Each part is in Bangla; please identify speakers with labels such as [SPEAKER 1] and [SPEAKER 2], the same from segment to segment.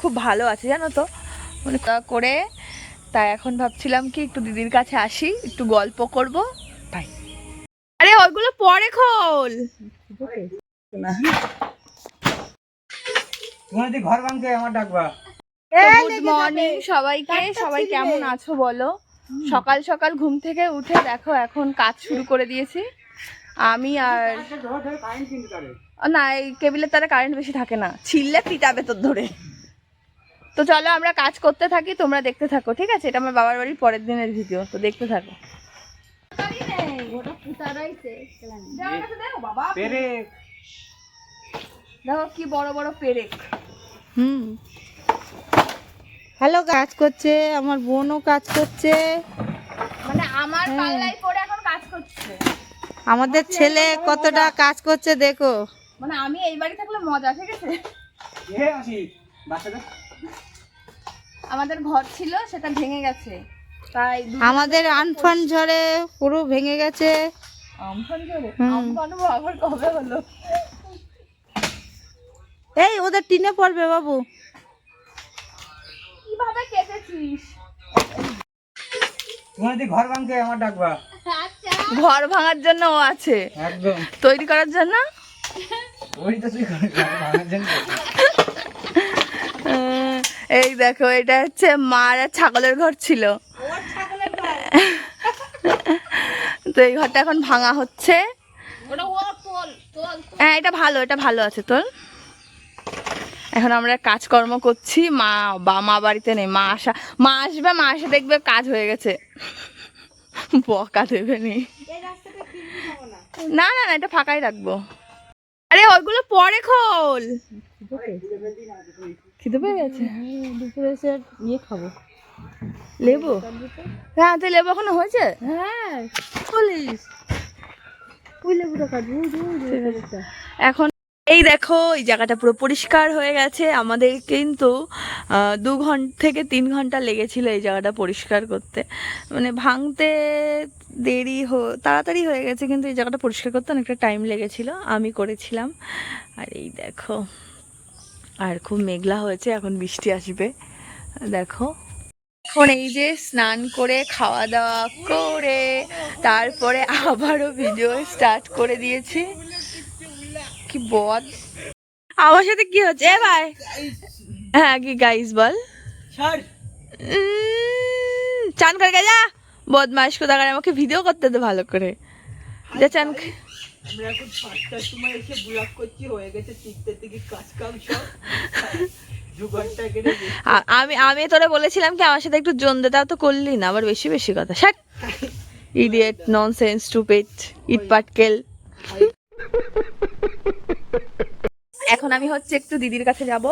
[SPEAKER 1] খুব ভালো আছে জানো তো? মানে করে তাই এখন ভাবছিলাম কি একটু দিদির কাছে আসি একটু গল্প করব। তাই আরে ওইগুলো পরে খোল।
[SPEAKER 2] ঘর ভাঙতে আমার ডাকবা।
[SPEAKER 1] গুড মর্নিং সবাইকে। সবাই কেমন আছো বলো? সকাল সকাল ঘুম থেকে উঠে দেখো এখন কাজ শুরু করে দিয়েছি। আমি আর না এই কেবিলের তারা কারেন্ট বেশি থাকে না। ছিললে পিটাবে তোর ধরে। তো চলো আমরা কাজ করতে থাকি তোমরা দেখতে থাকো ঠিক আছে? এটা আমার বাবার বাড়ির পরের দিনের ভিডিও তো দেখতে থাকো। দেখো কি বড় বড় পেরেক।
[SPEAKER 3] হুম। হ্যালো কাজ করছে আমার বোনও কাজ করছে।
[SPEAKER 1] মানে আমার পাল্লাই পরে এখন কাজ করছে।
[SPEAKER 3] আমাদের ছেলে কতটা কাজ করছে দেখো।
[SPEAKER 1] মানে আমি এই বাড়ি থাকলে মজা ঠিক আছে?
[SPEAKER 2] এ আসি বাচ্চাদের
[SPEAKER 1] আমাদের ঘর ছিল সেটা ভেঙে গেছে। তাই
[SPEAKER 3] আমাদের আনফান ঝড়ে পুরো ভেঙে গেছে।
[SPEAKER 1] আমফান। আমফান আবার কবে হলো?
[SPEAKER 3] এই ওদের টিনে পড়বে বাবু।
[SPEAKER 1] কীভাবে কেটেছিস?
[SPEAKER 2] তোমার যদি ঘর ভাঙতে আমার ডাকবা।
[SPEAKER 1] ঘর ভাঙার জন্য ও আছে।
[SPEAKER 2] একদম।
[SPEAKER 1] তৈরি করার জন্য?
[SPEAKER 2] ওই তো তুই ঘর ভাঙার জন্য।
[SPEAKER 1] দেখো, এটা হচ্ছে মার আর ছাগলের ঘর ছিল। তো এই ঘরটা এখন ভাঙা হচ্ছে। হ্যাঁ এটা ভালো এটা ভালো আছে তোর। এখন আমরা কাজকর্ম করছি। মা, বা মা বাড়িতে নেই, মা আসা, মা আসবে, মা এসে দেখবে কাজ হয়ে গেছে। বকা দেবে নি। না না না, এটা ফাঁকাই রাখব। আরে, ওইগুলো পরে খোল। খিদে পেয়ে গেছে?
[SPEAKER 3] দুপুরে এসে ইয়ে খাব।
[SPEAKER 1] লেবু? হ্যাঁ তো লেবু এখনও হয়েছে?
[SPEAKER 3] হ্যাঁ বলিস ওই লেবুটা কাটবো।
[SPEAKER 1] এখন এই দেখো এই জায়গাটা পুরো পরিষ্কার হয়ে গেছে। আমাদের কিন্তু দু ঘণ্টা থেকে তিন ঘণ্টা লেগেছিল এই জায়গাটা পরিষ্কার করতে। মানে ভাঙতে দেরি হো তাড়াতাড়ি হয়ে গেছে কিন্তু এই জায়গাটা পরিষ্কার করতে অনেকটা টাইম লেগেছিল। আমি করেছিলাম। আর এই দেখো। আর খুব মেঘলা হয়েছে এখন বৃষ্টি আসবে। দেখো। এখন এই যে স্নান করে খাওয়া দাওয়া করে তারপরে আবারও ভিডিও স্টার্ট করে দিয়েছি। কি বদ। আমার সাথে কি হচ্ছে? এ ভাই। হ্যাঁ কি গাইস বল। চান করে যা। বদমাস কোথাকার আমাকে ভিডিও করতে দে ভালো করে। যা চান
[SPEAKER 2] আমরা এখন পাঁচটার সময় এসে করছি হয়ে গেছে তিনটে থেকে কাজ কাম সব।
[SPEAKER 1] আমি আমি তোরে বলেছিলাম কি আমার সাথে একটু জন দে তাও তো করলি না আবার বেশি বেশি কথা। শাট! ইডিয়েট ননসেন্স স্টুপিড ইট পাটকেল। এখন আমি হচ্ছে একটু দিদির কাছে যাব।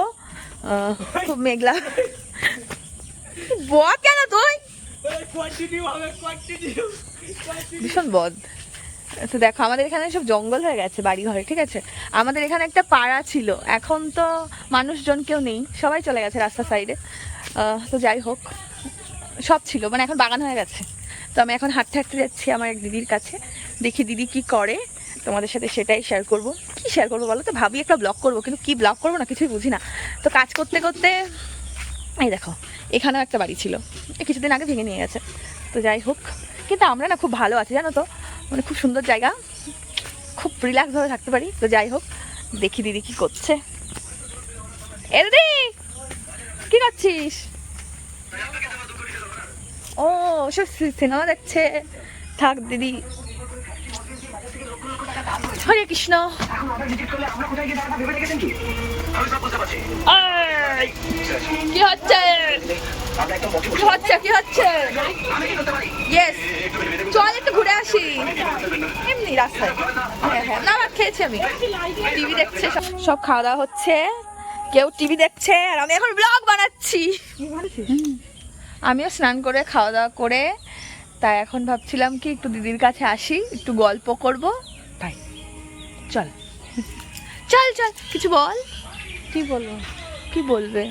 [SPEAKER 1] খুব মেঘলা। বদ কেন তুই? ভীষণ বদ। তো দেখো, আমাদের এখানে সব জঙ্গল হয়ে গেছে বাড়ি ঘরে ঠিক আছে? আমাদের এখানে একটা পাড়া ছিল। এখন তো মানুষজন কেউ নেই, সবাই চলে গেছে রাস্তার সাইডে তো যাই হোক, সব ছিল মানে এখন বাগান হয়ে গেছে। তো আমি এখন হাঁটতে হাঁটতে যাচ্ছি আমার এক দিদির কাছে। দেখি দিদি কি করে, তোমাদের সাথে সেটাই শেয়ার করব। কি শেয়ার করব বলো তো? ভাবি একটা ব্লগ করব, কিন্তু কি ব্লগ করব না, কিছুই বুঝি না। তো কাজ করতে করতে, এই দেখো, এখানেও একটা বাড়ি ছিল। কিছুদিন আগে ভেঙে নিয়ে গেছে। তো যাই হোক, কিন্তু আমরা না খুব ভালো আছি, জানো তো? মানে খুব সুন্দর জায়গা। খুব রিল্যাক্সভাবে থাকতে পারি। তো যাই হোক, দেখি দিদি কি করছে। এ দিদি, কি করছিস? ও সব সিনেমা দেখছে। থাক দিদি। হরে কৃষ্ণ। কি হচ্ছে? কি হচ্ছে কি হচ্ছে? চল একটু ঘুরে আসি। রাস্তায়। হ্যাঁ হ্যাঁ। না খেয়েছি আমি। টিভি দেখছে সব। সব খাওয়া দাওয়া হচ্ছে। কেউ টিভি দেখছে। আর আমি এখন ব্লগ বানাচ্ছি। আমিও স্নান করে খাওয়া দাওয়া করে তাই এখন ভাবছিলাম কি একটু দিদির কাছে আসি একটু গল্প করব। তাই। চল। চল চল। কিছু বল।
[SPEAKER 3] কি বলব?
[SPEAKER 1] কি বলবে?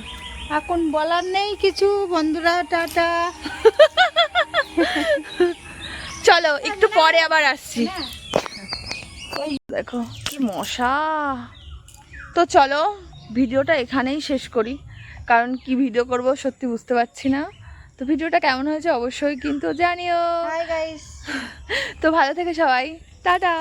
[SPEAKER 3] এখন বলার নেই কিছু বন্ধুরা টাটা।
[SPEAKER 1] চলো একটু পরে আবার আসছি। দেখো কি মশা। তো চলো ভিডিওটা এখানেই শেষ করি। কারণ কি ভিডিও করব সত্যি বুঝতে পারছি না। তো ভিডিওটা কেমন হয়েছে অবশ্যই কিন্তু জানিও। তো ভালো থেকে সবাই টাটা।